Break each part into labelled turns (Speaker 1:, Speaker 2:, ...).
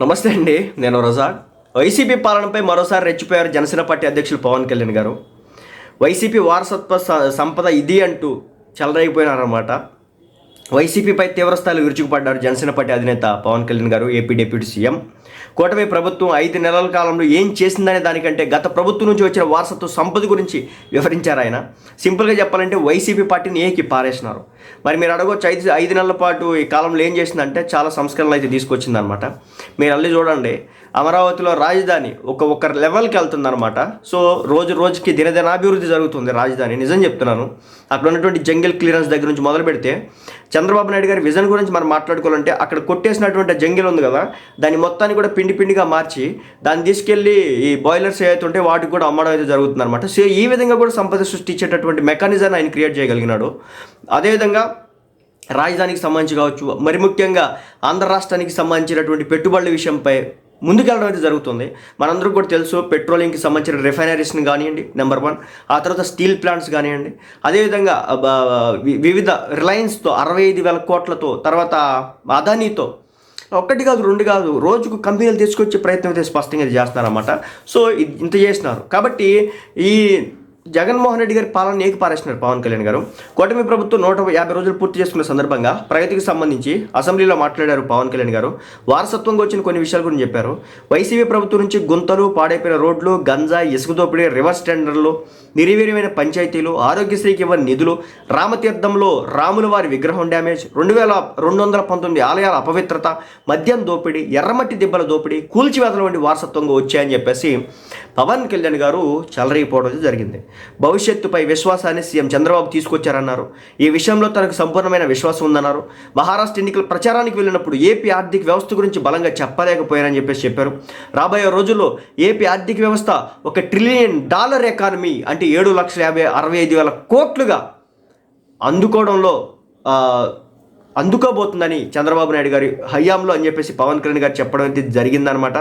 Speaker 1: నమస్తే అండి నేను రజాక్. వైసీపీ పాలనపై మరోసారి రెచ్చిపోయారు జనసేన పార్టీ అధ్యక్షులు పవన్ కళ్యాణ్ గారు. వైసీపీ వారసత్వ స- సంపద ఇది అంటూ చెలరైపోయినారన్నమాట వైసీపీపై తీవ్రస్థాయిలో విరుచుకుపడ్డారు జనసేన పార్టీ అధినేత పవన్ కళ్యాణ్ గారు ఏపీ డిప్యూటీ సీఎం. కూటమి ప్రభుత్వం ఐదు నెలల కాలంలో ఏం చేసిందనే దానికంటే గత ప్రభుత్వం నుంచి వచ్చిన వారసత్వ సంపద గురించి వివరించారు ఆయన. సింపుల్గా చెప్పాలంటే వైసీపీ పార్టీని ఏకి పారేసినారు. మరి మీరు అడగొచ్చు ఐదు ఐదు నెలల పాటు ఈ కాలంలో ఏం చేసిందంటే చాలా సంస్కరణలు అయితే తీసుకొచ్చిందనమాట మీరు అల్లి చూడండి అమరావతిలో రాజధాని ఒక ఒక లెవెల్కి వెళ్తుందనమాట సో రోజు రోజుకి దినదినాభివృద్ధి జరుగుతుంది రాజధాని. నిజం చెప్తున్నాను. అక్కడ ఉన్నటువంటి జంగిల్ క్లియరెన్స్ దగ్గర నుంచి మొదలు పెడితే చంద్రబాబు నాయుడు గారి విజన్ గురించి మనం మాట్లాడుకోవాలంటే అక్కడ కొట్టేసినటువంటి జంగిల్ ఉంది కదా దాని మొత్తాన్ని కూడా పిండి పిండిగా మార్చి దాన్ని తీసుకెళ్ళి ఈ బాయిలర్స్ ఏవైతే ఉంటే వాటికి కూడా అమ్మడం అయితే జరుగుతుంది అనమాట సో ఈ విధంగా కూడా సంపద సృష్టించేటటువంటి మెకానిజాన్ని ఆయన క్రియేట్ చేయగలిగినాడు. అదేవిధంగా రాజధానికి సంబంధించి కావచ్చు మరి ముఖ్యంగా ఆంధ్ర రాష్ట్రానికి సంబంధించినటువంటి పెట్టుబడుల విషయంపై ముందుకెళ్ళడం అయితే జరుగుతుంది. మనందరూ కూడా తెలుసు పెట్రోలింగ్కి సంబంధించిన రిఫైనరీస్ని కానివ్వండి నెంబర్ వన్ ఆ తర్వాత స్టీల్ ప్లాంట్స్ కానివ్వండి. అదేవిధంగా వివిధ రిలయన్స్తో అరవై ఐదు వేల కోట్లతో తర్వాత అదానీతో ఒక్కటి కాదు రెండు కాదు రోజుకు కంపెనీలు తీసుకొచ్చే ప్రయత్నం అయితే స్పష్టంగా చేస్తున్నారన్నమాట. సో ఇది ఇంత చేసినారు కాబట్టి ఈ జగన్మోహన్ రెడ్డి గారి పాలన ఏకి పారేస్తున్నారు పవన్ కళ్యాణ్ గారు. కూటమి ప్రభుత్వం నూట యాభై రోజులు పూర్తి చేసుకున్న సందర్భంగా ప్రగతికి సంబంధించి అసెంబ్లీలో మాట్లాడారు పవన్ కళ్యాణ్ గారు. వారసత్వంగా వచ్చిన కొన్ని విషయాల గురించి చెప్పారు. వైసీపీ ప్రభుత్వం నుంచి గుంతలు పాడైపోయిన రోడ్లు గంజా ఇసుక దోపిడీ రివర్స్ టెండర్లు నిర్వీర్యమైన పంచాయతీలు ఆరోగ్యశ్రీకి ఇవ్వని నిధులు రామతీర్థంలో రాముల వారి విగ్రహం డ్యామేజ్ రెండు వేల రెండు వందల పంతొమ్మిది ఆలయాల అపవిత్రత మద్యం దోపిడీ ఎర్రమట్టి దిబ్బల దోపిడీ కూల్చివేతల వంటి వారసత్వంగా వచ్చాయని చెప్పేసి పవన్ కళ్యాణ్ గారు చెలరైపోవడం జరిగింది. భవిష్యత్తుపై విశ్వాసాన్ని సీఎం చంద్రబాబు తీసుకొచ్చారన్నారు. ఈ విషయంలో తనకు సంపూర్ణమైన విశ్వాసం ఉందన్నారు. మహారాష్ట్ర ఎన్నికల ప్రచారానికి వెళ్ళినప్పుడు ఏపీ ఆర్థిక వ్యవస్థ గురించి బలంగా చెప్పలేకపోయారని చెప్పేసి చెప్పారు. రాబోయే రోజుల్లో ఏపీ ఆర్థిక వ్యవస్థ ఒక ట్రిలియన్ డాలర్ ఎకానమీ అంటే ఏడు లక్షల యాభై అరవై ఐదు వేల కోట్లుగా అందుకోవడంలో అందుకోబోతుందని చంద్రబాబు నాయుడు గారి హయాంలో అని చెప్పేసి పవన్ కళ్యాణ్ గారు చెప్పడం అయితే జరిగిందనమాట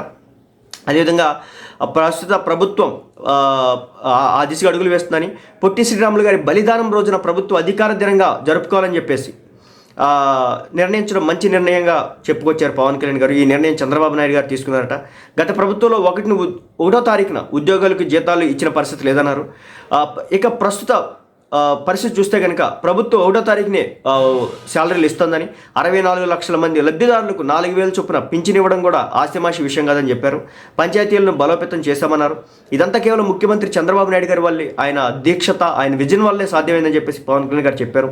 Speaker 1: అదేవిధంగా ప్రస్తుత ప్రభుత్వం ఆ, ఆ- దిశగా అడుగులు వేస్తుందని పొట్టి శ్రీరాములు గారి బలిదానం రోజున ప్రభుత్వం అధికార దినంగా జరుపుకోవాలని చెప్పేసి నిర్ణయించడం మంచి నిర్ణయంగా చెప్పుకొచ్చారు పవన్ కళ్యాణ్ గారు. ఈ నిర్ణయం చంద్రబాబు నాయుడు గారు తీసుకున్నారట. గత ప్రభుత్వంలో ఒకటిని ఒకటో తారీఖున ఉద్యోగులకు జీతాలు ఇచ్చిన పరిస్థితి లేదన్నారు. ఇక ప్రస్తుత పరిస్థితి చూస్తే కనుక ప్రభుత్వం ఒకటో తారీఖునే శాలరీలు ఇస్తుందని అరవై నాలుగు లక్షల మంది లబ్ధిదారులకు నాలుగు వేల చొప్పున పింఛన్ ఇవ్వడం కూడా ఆస్తిమాషి విషయం కాదని చెప్పారు. పంచాయతీలను బలోపేతం చేశామన్నారు. ఇదంతా కేవలం ముఖ్యమంత్రి చంద్రబాబు నాయుడు గారి వల్లే ఆయన దీక్షత ఆయన విజన్ వల్లే సాధ్యమైందని చెప్పేసి పవన్ కళ్యాణ్ గారు చెప్పారు.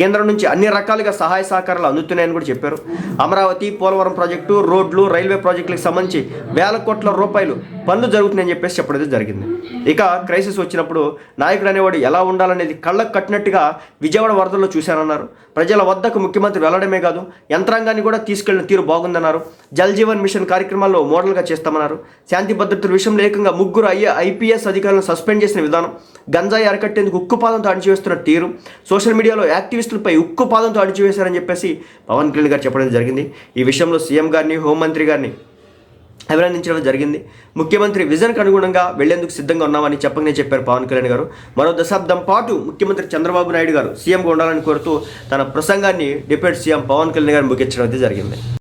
Speaker 1: కేంద్రం నుంచి అన్ని రకాలుగా సహాయ సహకారాలు అందుతున్నాయని కూడా చెప్పారు. అమరావతి పోలవరం ప్రాజెక్టు రోడ్లు రైల్వే ప్రాజెక్టులకు సంబంధించి వేల కోట్ల రూపాయలు పనులు జరుగుతున్నాయని చెప్పేసి చెప్పడం జరిగింది. ఇక క్రైసిస్ వచ్చినప్పుడు నాయకుడు అనేవాడు ఎలా ఉండాలనేది కళ్ళకు కట్టినట్టుగా విజయవాడ వరదల్లో చూశానన్నారు. ప్రజల వద్దకు ముఖ్యమంత్రి వెళ్ళడమే కాదు యంత్రాంగాన్ని కూడా తీసుకెళ్ళిన తీరు బాగుందన్నారు. జల్ జీవన్ మిషన్ కార్యక్రమాల్లో మోడల్గా చేస్తామన్నారు. శాంతి భద్రతల విషయంలో ఏకంగా ముగ్గురు ఐఏ ఐపీఎస్ అధికారులను సస్పెండ్ చేసిన విధానం గంజాయి అరకట్టేందుకు ఉక్కుపాదంతో అణిచివేస్తున్న తీరు సోషల్ మీడియాలో యాక్టివిస్టులపై ఉక్కుపాదంతో అణిచివేశారని చెప్పేసి పవన్ కళ్యాణ్ గారు చెప్పడం జరిగింది. ఈ విషయంలో సీఎం గారిని హోంమంత్రి గారిని అభినందించడం జరిగింది. ముఖ్యమంత్రి విజన్కు అనుగుణంగా వెళ్ళేందుకు సిద్ధంగా ఉన్నామని చెప్పకనే చెప్పారు పవన్ కళ్యాణ్ గారు. మరో దశాబ్దం పాటు ముఖ్యమంత్రి చంద్రబాబు నాయుడు గారు సీఎంగా ఉండాలని కోరుతూ తన ప్రసంగాన్ని డిప్యూటీ సీఎం పవన్ కళ్యాణ్ గారు ముగించడం అయితే జరిగింది.